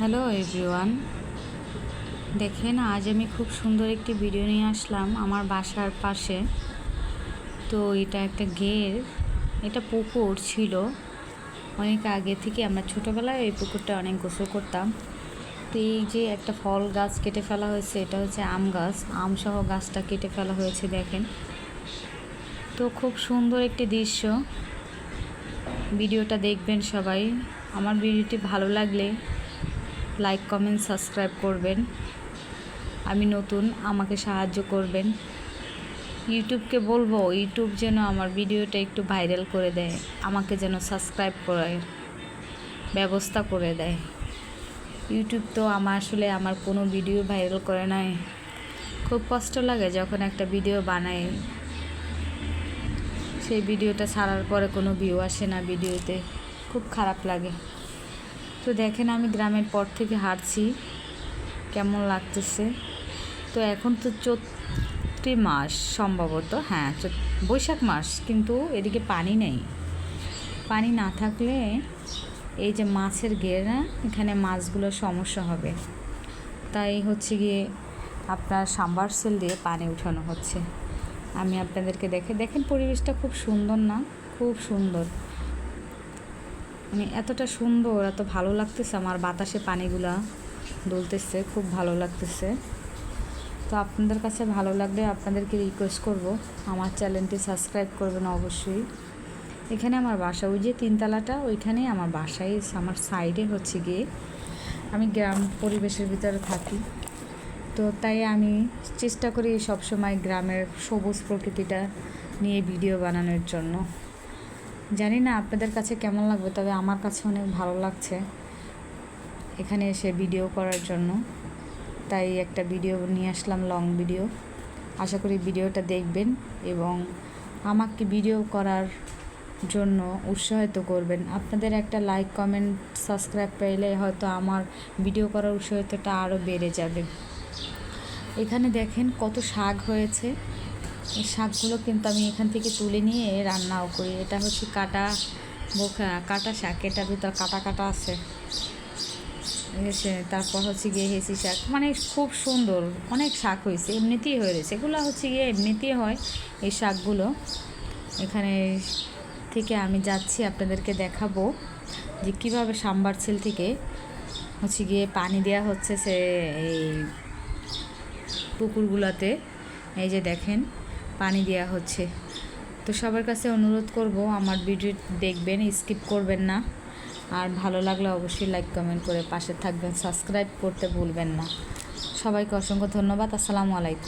Hello everyone দেখেন, আজ আমি খুব সুন্দর একটি ভিডিও নিয়ে আসলাম আমার বাসার পাশে। তো এটা একটা গের এটা পুকুর ছিল। অনেক আগে থেকে আমরা ছোটোবেলায় এই পুকুরটা অনেক গোসল করতাম। তো এই যে একটা ফল গাছ কেটে ফেলা হয়েছে, এটা হচ্ছে আম গাছ। আম সহ গাছটা কেটে ফেলা হয়েছে, দেখেন। তো খুব সুন্দর একটি দৃশ্য। ভিডিওটা দেখবেন সবাই। আমার ভিডিওটি ভালো লাগলে লাইক কমেন্ট সাবস্ক্রাইব করবেন। আমি নতুন, আমাকে সাহায্য করবেন। ইউটিউবকে বলব ইউটিউব যেন আমার ভিডিওটা একটু ভাইরাল করে দেয়, আমাকে যেন সাবস্ক্রাইব করে ব্যবস্থা করে দেয়। ইউটিউব তো আমার আসলে আমার কোনো ভিডিও ভাইরাল করে নাই। খুব কষ্ট লাগে যখন একটা ভিডিও বানাই। সেই ভিডিওটা ছাড়ার পরে কোনো ভিউ আসে না ভিডিওতে খুব খারাপ লাগে। তো দেখেন আমি গ্রামের পর থেকে হাঁটছি। কেমন লাগতেছে? তো এখন তো চৈত্রি মাস সম্ভবত হ্যাঁ বৈশাখ মাস, কিন্তু এদিকে পানি নেই। পানি না থাকলে এই যে মাছের ঘেরা, এখানে মাছগুলোর সমস্যা হবে। তাই হচ্ছে গিয়ে আপনার সাম্বারসেল দিয়ে পানি উঠানো হচ্ছে। আমি আপনাদেরকে দেখে, দেখেন পরিবেশটা খুব সুন্দর না? খুব সুন্দর। মানে এতটা সুন্দর, এত ভালো লাগতেছে আমার বাতাসে পানিগুলা দুলতেছে, খুব ভালো লাগতেছে। তো আপনাদের কাছে ভালো লাগলে আপনাদেরকে রিকোয়েস্ট করব, আমার চ্যানেলটি সাবস্ক্রাইব করবেন অবশ্যই। এখানে আমার বাসা, ওই যে তিনতলাটা, ওইখানেই আমার বাসায়, আমার সাইডে হচ্ছে গিয়ে আমি গ্রাম পরিবেশের ভিতরে থাকি। তো তাই আমি চেষ্টা করি সবসময় গ্রামের সবুজ প্রকৃতিটা নিয়ে ভিডিও বানানোর জন্য। জানি না আপনাদের কাছে কেমন লাগবে, তবে আমার কাছে অনেক ভালো লাগছে এখানে এসে ভিডিও করার জন্য। তাই একটা ভিডিও নিয়ে আসলাম লং ভিডিও আশা করি ভিডিওটা দেখবেন এবং আমাকে ভিডিও করার জন্য উৎসাহিত করবেন। আপনাদের একটা লাইক কমেন্ট সাবস্ক্রাইব পেলে হয়তো আমার ভিডিও করার উৎসাহিতটা আরও বেড়ে যাবে। এখানে দেখেন কত শাক হয়েছে। এই শাকগুলো কিন্তু আমি এখান থেকে তুলে নিয়ে রান্নাও করি। এটা হচ্ছে কাটা বোখা, কাটা শাক। এটার ভিতর কাটা কাটা আছে। তারপর হচ্ছে গিয়ে হেসি শাক। মানে খুব সুন্দর। অনেক শাক হয়েছে, এমনিতেই হয়ে রয়েছে। এগুলো হচ্ছে গিয়ে এমনিতেই হয় এই শাকগুলো। এখানে থেকে আমি যাচ্ছি, আপনাদেরকে দেখাবো যে কীভাবে সাম্বার সাম্বারছেল থেকে হচ্ছে গিয়ে পানি দেওয়া হচ্ছে সে এই পুকুরগুলোতে। এই যে দেখেন পানি দেওয়া হচ্ছে। তো সবার কাছে অনুরোধ করব, আমার ভিডিও দেখবেন, স্কিপ করবেন না। আর ভালো লাগলে অবশ্যই লাইক কমেন্ট করে পাশে থাকবেন সাবস্ক্রাইব করতে ভুলবেন না। সবাইকে অসংখ্য ধন্যবাদ, আসসালামু আলাইকুম।